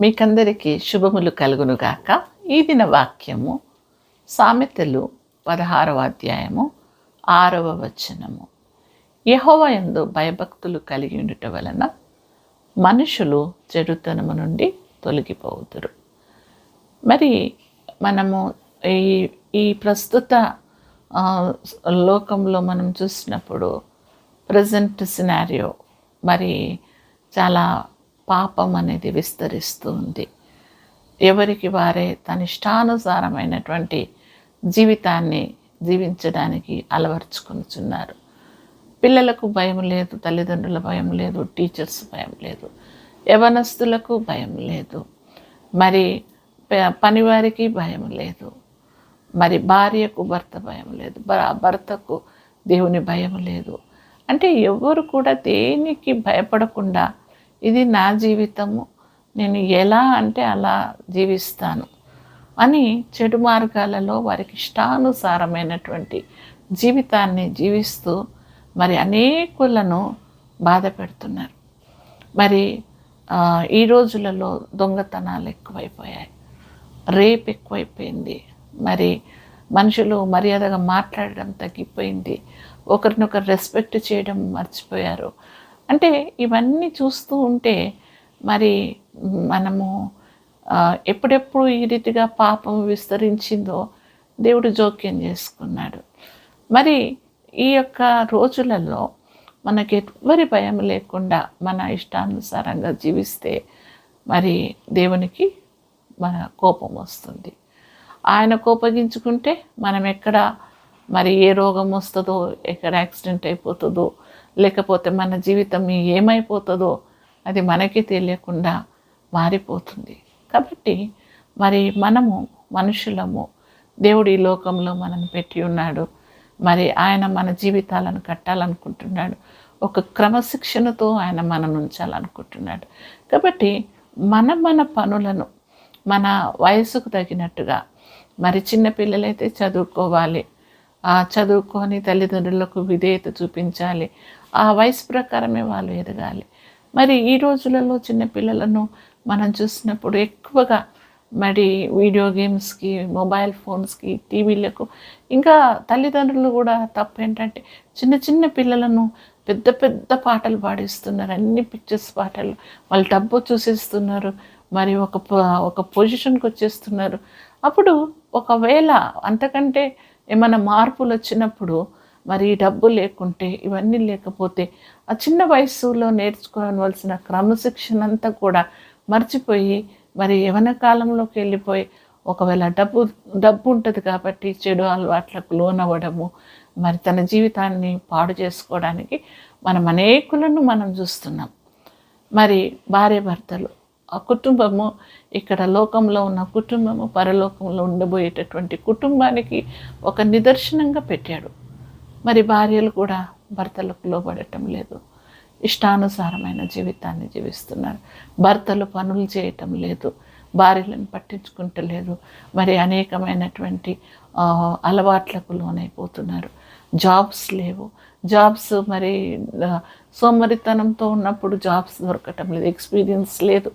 మీకందరికీ శుభములు కలుగునుగాక. ఈ దిన వాక్యము సామెతలు పదహారవ అధ్యాయము ఆరవ వచనము. యహోవ ఎందు భయభక్తులు కలిగి ఉండుట వలన మనుషులు చెడుతనము నుండి తొలగిపోతురు మరి మనము ఈ ఈ ప్రస్తుత లోకంలో మనం చూసినప్పుడు ప్రజెంట్ సినారియో మరి చాలా పాపం అనేది విస్తరిస్తూ ఉంది. ఎవరికి వారే తన ఇష్టానుసారమైనటువంటి జీవితాన్ని జీవించడానికి అలవర్చుకొనుచున్నారు పిల్లలకు భయం లేదు తల్లిదండ్రుల భయం లేదు టీచర్స్ భయం లేదు యవనస్తులకు భయం లేదు. మరి ప- పనివారికి భయం లేదు. మరి భార్యకు భర్త భయం లేదు. భర్తకు దేవుని భయం లేదు. అంటే ఎవరు కూడా దేనికి భయపడకుండా ఇది నా జీవితము నేను ఎలా అంటే అలా జీవిస్తాను అని చెడు మార్గాలలో వారికి ఇష్టానుసారమైనటువంటి జీవితాన్ని జీవిస్తూ మరి అనేకులను బాధ పెడుతున్నారు. మరి ఈ రోజులలో దొంగతనాలు ఎక్కువైపోయాయి. రేప్ ఎక్కువైపోయింది. మరి మనుషులు మర్యాదగా మాట్లాడడం తగ్గిపోయింది. ఒకరినొకరు రెస్పెక్ట్ చేయడం మర్చిపోయారు. అంటే ఇవన్నీ చూస్తూ ఉంటే మరి మనము ఎప్పుడెప్పుడు ఈ రీతిగా పాపం విస్తరించిందో దేవుడు జోక్యం చేసుకున్నాడు. మరి ఈ యొక్క రోజులలో మనకి ఎవ్వరి భయం లేకుండా మన ఇష్టానుసారంగా జీవిస్తే మరి దేవునికి మన కోపం వస్తుంది. ఆయన కోపగించుకుంటే మనం ఎక్కడ మరి ఏ రోగం వస్తుందో ఎక్కడ యాక్సిడెంట్ అయిపోతుందో లేకపోతే మన జీవితం ఏమైపోతుందో అది మనకి తెలియకుండా మారిపోతుంది. కాబట్టి మరి మనము మనుషులము దేవుడు ఈ లోకంలో మనను పెట్టి ఉన్నాడు. మరి ఆయన మన జీవితాలను కట్టాలనుకుంటున్నాడు. ఒక క్రమశిక్షణతో ఆయన మనను ఉంచాలనుకుంటున్నాడు. కాబట్టి మన మన పనులను మన వయసుకు తగినట్టుగా మరి చిన్న పిల్లలైతే చదువుకోవాలి. ఆ చదువుకొని తల్లిదండ్రులకు విధేయత చూపించాలి. ఆ వయసు ప్రకారమే వాళ్ళు ఎదగాలి. మరి ఈ రోజులలో చిన్న పిల్లలను మనం చూసినప్పుడు ఎక్కువగా మరి వీడియో గేమ్స్కి మొబైల్ ఫోన్స్కి టీవీలకు ఇంకా తల్లిదండ్రులు కూడా తప్పు ఏంటంటే చిన్న చిన్న పిల్లలను పెద్ద పెద్ద పాటలు పాడిస్తున్నారు. అన్ని పిక్చర్స్ పాటలు. వాళ్ళు డబ్బు చూసేస్తున్నారు. మరి ఒక ఒక పొజిషన్కి వచ్చేస్తున్నారు. అప్పుడు ఒకవేళ అంతకంటే ఏమైనా మార్పులు వచ్చినప్పుడు మరి డబ్బు లేకుంటే ఇవన్నీ లేకపోతే ఆ చిన్న వయసులో నేర్చుకోవలసిన క్రమశిక్షణ అంతా కూడా మర్చిపోయి మరి యవన కాలంలోకి వెళ్ళిపోయి ఒకవేళ డబ్బు డబ్బు ఉంటుంది కాబట్టి చెడు అలవాట్లకు లోనవ్వడము మరి తన జీవితాన్ని పాడు చేసుకోవడానికి మనం అనేకులను మనం చూస్తున్నాం. మరి భార్య భర్తలు ఆ కుటుంబము ఇక్కడ లోకంలో ఉన్న కుటుంబము పరలోకంలో ఉండబోయేటటువంటి కుటుంబానికి ఒక నిదర్శనంగా పెట్టాడు. మరి భార్యలు కూడా భర్తలకు లోబడటం లేదు. ఇష్టానుసారమైన జీవితాన్ని జీవిస్తున్నారు. భర్తలు పనులు చేయటం లేదు. భార్యలను పట్టించుకుంటలేదు మరి అనేకమైనటువంటి అలవాట్లకు లోనైపోతున్నారు. జాబ్స్ లేవు. జాబ్స్ మరి సోమరితనంతో ఉన్నప్పుడు జాబ్స్ దొరకటం లేదు. ఎక్స్పీరియన్స్ లేదు.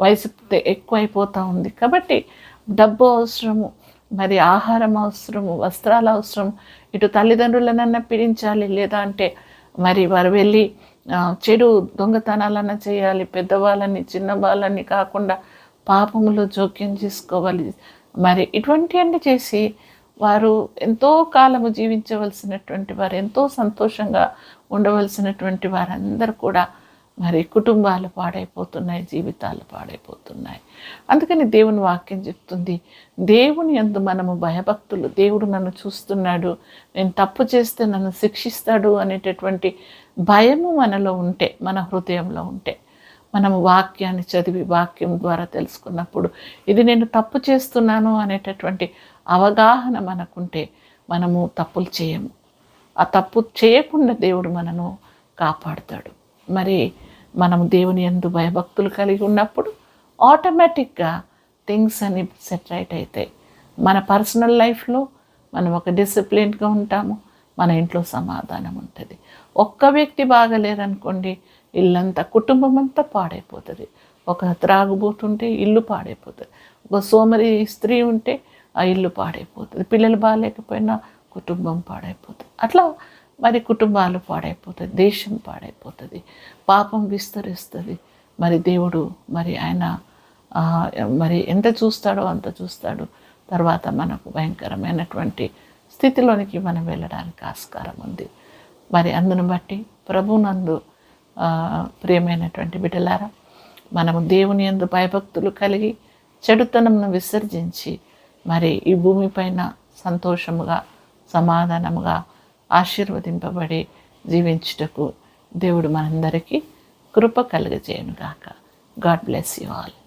వయసు ఎక్కువైపోతూ ఉంది. కాబట్టి డబ్బు అవసరము మరి ఆహారం అవసరం వస్త్రాలు అవసరం ఇటు తల్లిదండ్రులనన్నా పీడించాలి లేదా అంటే మరి వారు వెళ్ళి చెడు దొంగతనాలన్నా చేయాలి పెద్దవాళ్ళని చిన్న వాళ్ళని కాకుండా పాపములో జోక్యం చేసుకోవాలి. మరి ఇటువంటివన్నీ చేసి వారు ఎంతో కాలము జీవించవలసినటువంటి వారు ఎంతో సంతోషంగా ఉండవలసినటువంటి వారందరూ కూడా మరి కుటుంబాలు పాడైపోతున్నాయి జీవితాలు పాడైపోతున్నాయి. అందుకని దేవుని వాక్యం చెప్తుంది దేవుని ఎందు మనము భయభక్తులు. దేవుడు నన్ను చూస్తున్నాడు. నేను తప్పు చేస్తే నన్ను శిక్షిస్తాడు అనేటటువంటి భయము మనలో ఉంటే మన హృదయంలో ఉంటే మనము వాక్యాన్ని చదివి వాక్యం ద్వారా తెలుసుకున్నప్పుడు ఇది నేను తప్పు చేస్తున్నాను అనేటటువంటి అవగాహన మనకుంటే మనము తప్పులు చేయము. ఆ తప్పు చేయకుండా దేవుడు మనను కాపాడుతాడు. మరి మనము దేవుని ఎందు భయభక్తులు కలిగి ఉన్నప్పుడు ఆటోమేటిక్గా థింగ్స్ అని సెట్ రైట్ అవుతాయి మన పర్సనల్ లైఫ్లో మనం ఒక డిసిప్లిన్గా ఉంటాము మన ఇంట్లో సమాధానం ఉంటుంది. ఒక్క వ్యక్తి బాగలేరనుకోండి ఇల్లంతా కుటుంబం అంతా పాడైపోతుంది. ఒక త్రాగుబోతుంటే ఇల్లు పాడైపోతుంది. ఒక సోమరి స్త్రీ ఉంటే ఆ ఇల్లు పాడైపోతుంది. పిల్లలు బాగాలేకపోయినా కుటుంబం పాడైపోతుంది. అట్లా మరి కుటుంబాలు పాడైపోతుంది దేశం పాడైపోతుంది పాపం విస్తరిస్తుంది. మరి దేవుడు మరి ఆయన మరి ఎంత చూస్తాడో అంత చూస్తాడు. తర్వాత మనకు భయంకరమైనటువంటి స్థితిలోనికి మనం వెళ్ళడానికి ఆస్కారం ఉంది. మరి అందును బట్టి ప్రభునందు ప్రియమైనటువంటి బిడ్డలారా మనము దేవుని యందు భయభక్తులు కలిగి చెడుతనంను విసర్జించి మరి ఈ భూమిపైన సంతోషముగా సమాధానముగా ఆశీర్వదింపబడి జీవించుటకు దేవుడు మనందరికీ కృప కలుగజేయనుగాక. God bless you all.